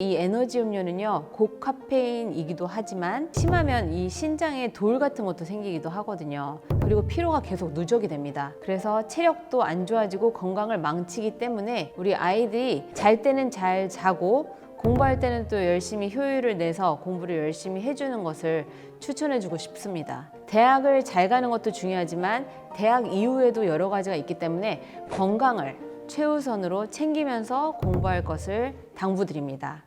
이 에너지 음료는요 고카페인이기도 하지만 심하면 이 신장에 돌 같은 것도 생기기도 하거든요 그리고 피로가 계속 누적이 됩니다 그래서 체력도 안 좋아지고 건강을 망치기 때문에 우리 아이들이 잘 때는 잘 자고 공부할 때는 또 열심히 효율을 내서 공부를 열심히 해주는 것을 추천해주고 싶습니다. 대학을 잘 가는 것도 중요하지만 대학 이후에도 여러 가지가 있기 때문에 건강을 최우선으로 챙기면서 공부할 것을 당부드립니다.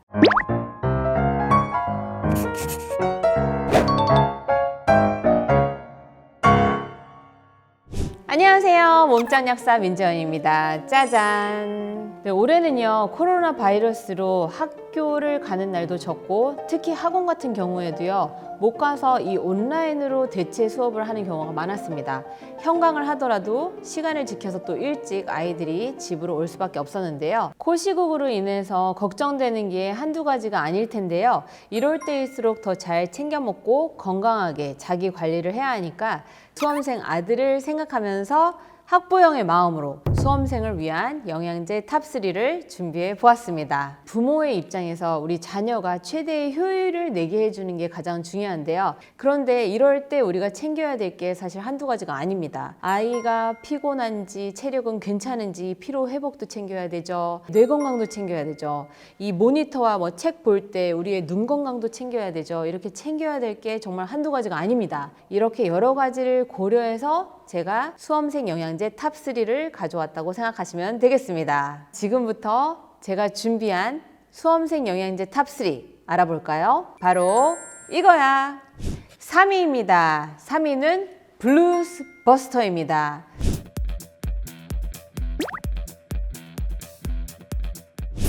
안녕하세요. 몸짱 약사 민재원입니다. 짜잔. 네, 올해는요, 코로나 바이러스로 학교를 가는 날도 적고, 특히 학원 같은 경우에도요, 못 가서 이 온라인으로 대체 수업을 하는 경우가 많았습니다. 현강을 하더라도 시간을 지켜서 또 일찍 아이들이 집으로 올 수밖에 없었는데요. 코시국으로 인해서 걱정되는 게 한두 가지가 아닐 텐데요. 이럴 때일수록 더 잘 챙겨 먹고 건강하게 자기 관리를 해야 하니까 수험생 아들을 생각하면서 학부형의 마음으로 수험생을 위한 영양제 탑3를 준비해 보았습니다. 부모의 입장에서 우리 자녀가 최대의 효율을 내게 해주는 게 가장 중요한데요. 그런데 이럴 때 우리가 챙겨야 될 게 사실 한두 가지가 아닙니다. 아이가 피곤한지 체력은 괜찮은지 피로 회복도 챙겨야 되죠. 뇌 건강도 챙겨야 되죠. 이 모니터와 뭐 책 볼 때 우리의 눈 건강도 챙겨야 되죠. 이렇게 챙겨야 될 게 정말 한두 가지가 아닙니다. 이렇게 여러 가지를 고려해서 제가 수험생 영양제 탑3를 가져왔다고 생각하시면 되겠습니다. 지금부터 제가 준비한 수험생 영양제 탑3 알아볼까요? 바로 이거야. 3위입니다. 3위는 블루스 버스터입니다.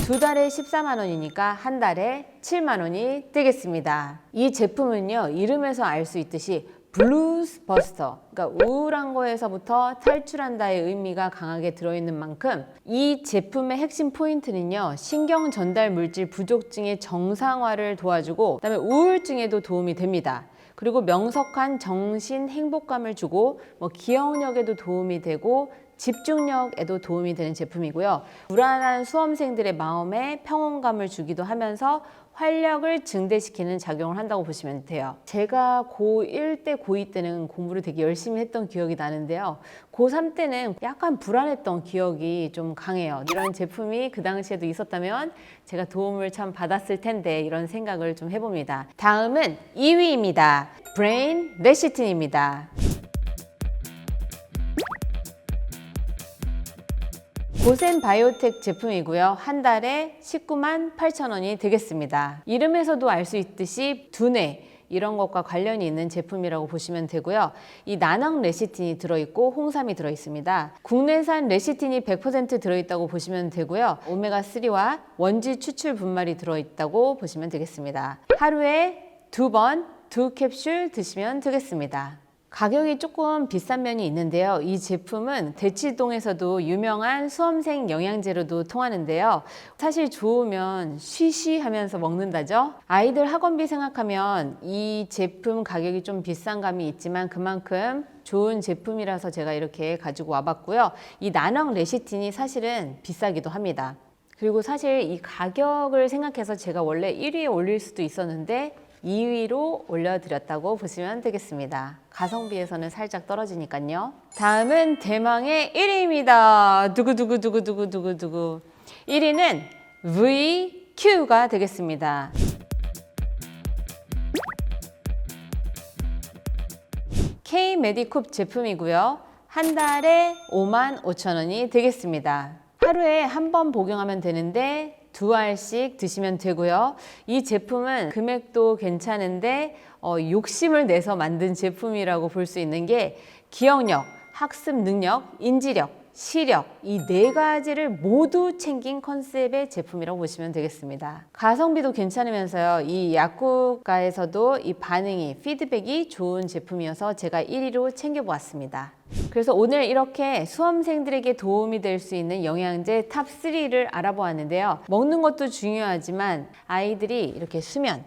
두 달에 14만 원이니까 한 달에 7만 원이 되겠습니다. 이 제품은요, 이름에서 알 수 있듯이 블루스 버스터, 그러니까 우울한 거에서부터 탈출한다의 의미가 강하게 들어있는 만큼 이 제품의 핵심 포인트는요, 신경 전달 물질 부족증의 정상화를 도와주고, 그다음에 우울증에도 도움이 됩니다. 그리고 명석한 정신 행복감을 주고, 뭐 기억력에도 도움이 되고, 집중력에도 도움이 되는 제품이고요. 불안한 수험생들의 마음에 평온감을 주기도 하면서 활력을 증대시키는 작용을 한다고 보시면 돼요. 제가 고1 때, 고2 때는 공부를 되게 열심히 했던 기억이 나는데요. 고3 때는 약간 불안했던 기억이 좀 강해요. 이런 제품이 그 당시에도 있었다면 제가 도움을 참 받았을 텐데 이런 생각을 좀 해봅니다. 다음은 2위입니다. 브레인 레시틴입니다. 고센 바이오텍 제품이고요. 한 달에 19만 8천 원이 되겠습니다. 이름에서도 알 수 있듯이 두뇌 이런 것과 관련이 있는 제품이라고 보시면 되고요. 이 나낭 레시틴이 들어있고 홍삼이 들어있습니다. 국내산 레시틴이 100% 들어있다고 보시면 되고요. 오메가3와 원지 추출 분말이 들어있다고 보시면 되겠습니다. 하루에 두 번, 두 캡슐 드시면 되겠습니다. 가격이 조금 비싼 면이 있는데요. 이 제품은 대치동에서도 유명한 수험생 영양제로도 통하는데요. 사실 좋으면 쉬쉬 하면서 먹는다죠. 아이들 학원비 생각하면 이 제품 가격이 좀 비싼 감이 있지만 그만큼 좋은 제품이라서 제가 이렇게 가지고 와봤고요. 이 나낭 레시틴이 사실은 비싸기도 합니다. 그리고 사실 이 가격을 생각해서 제가 원래 1위에 올릴 수도 있었는데 2위로 올려드렸다고 보시면 되겠습니다. 가성비에서는 살짝 떨어지니까요. 다음은 대망의 1위입니다. 두구두구두구두구두구두구. 1위는 VQ가 되겠습니다. 메디쿱 제품이고요. 한 달에 5만 5천 원이 되겠습니다. 하루에 한 번 복용하면 되는데 두 알씩 드시면 되고요. 이 제품은 금액도 괜찮은데 어, 욕심을 내서 만든 제품이라고 볼 수 있는 게 기억력, 학습 능력, 인지력, 시력 이 네 가지를 모두 챙긴 컨셉의 제품이라고 보시면 되겠습니다. 가성비도 괜찮으면서요. 이 약국가에서도 이 반응이 피드백이 좋은 제품이어서 제가 1위로 챙겨보았습니다. 그래서 오늘 이렇게 수험생들에게 도움이 될 수 있는 영양제 탑 3를 알아보았는데요. 먹는 것도 중요하지만 아이들이 이렇게 수면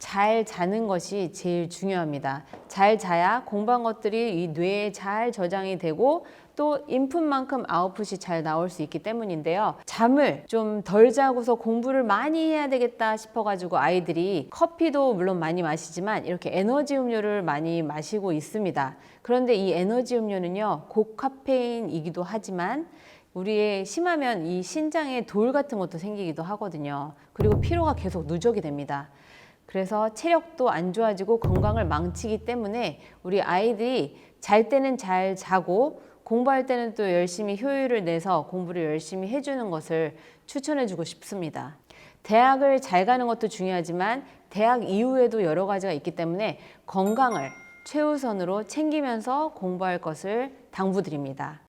잘 자는 것이 제일 중요합니다. 잘 자야 공부한 것들이 이 뇌에 잘 저장이 되고 또 인풋만큼 아웃풋이 잘 나올 수 있기 때문인데요. 잠을 좀 덜 자고서 공부를 많이 해야 되겠다 싶어가지고 아이들이 커피도 물론 많이 마시지만 이렇게 에너지 음료를 많이 마시고 있습니다. 그런데 이 에너지 음료는요, 고카페인이기도 하지만 우리의 심하면 이 신장에 돌 같은 것도 생기기도 하거든요. 그리고 피로가 계속 누적이 됩니다. 그래서 체력도 안 좋아지고 건강을 망치기 때문에 우리 아이들이 잘 때는 잘 자고 공부할 때는 또 열심히 효율을 내서 공부를 열심히 해주는 것을 추천해주고 싶습니다. 대학을 잘 가는 것도 중요하지만 대학 이후에도 여러 가지가 있기 때문에 건강을 최우선으로 챙기면서 공부할 것을 당부드립니다.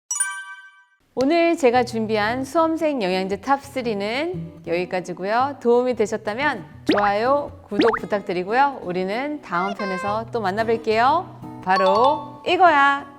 오늘 제가 준비한 수험생 영양제 탑3는 여기까지고요. 도움이 되셨다면 좋아요, 구독 부탁드리고요. 우리는 다음 편에서 또 만나뵐게요. 바로 이거야.